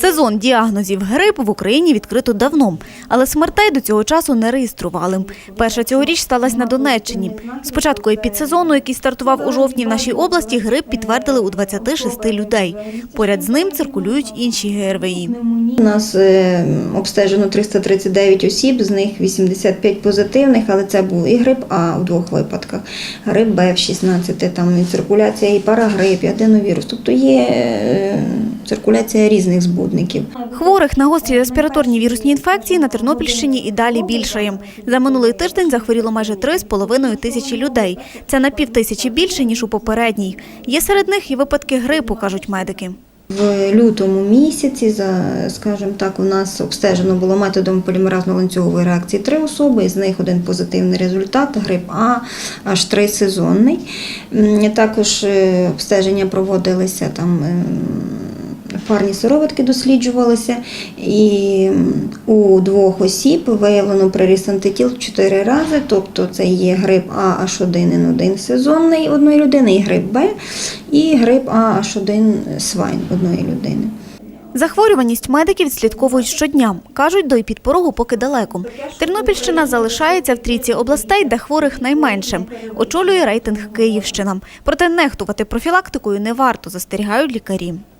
Сезон діагнозів грипу в Україні відкрито давно, але смертей до цього часу не реєстрували. Перша цьогоріч сталася на Донеччині. З початку епідсезону, який стартував у жовтні в нашій області, грип підтвердили у 26 людей. Поряд з ним циркулюють інші ГРВІ. У нас е, обстежено 339 осіб, з них 85 позитивних, але це був і грип А у двох випадках, грип Б в 16, там і циркуляція, і парагрип, і аденовірус. Тобто є е, циркуляція різних збудників. Хворих на гострі респіраторні вірусні інфекції на Тернопільщині і далі більшає. За минулий тиждень захворіло майже 3,5 тисячі людей. Це на пів тисячі більше, ніж у попередній. Є серед них і випадки грипу, кажуть медики. В лютому місяці, за, скажімо так, у нас обстежено було методом полімеразно-ланцюгової реакції три особи, з них один позитивний результат, грип А, аж три сезонний. Також е, обстеження проводилися там. Парні сироватки досліджувалися, і у двох осіб виявлено приріст антитіл в чотири рази, тобто це є грип А H1N1 сезонний одної людини, і грип Б, і грип А H1 свайн одної людини. Захворюваність медики відслідковують щодня. Кажуть, до епідпорогу поки далеко. Тернопільщина залишається в трійці областей, де хворих найменше. Очолює рейтинг Київщина. Проте нехтувати профілактикою не варто, застерігають лікарі.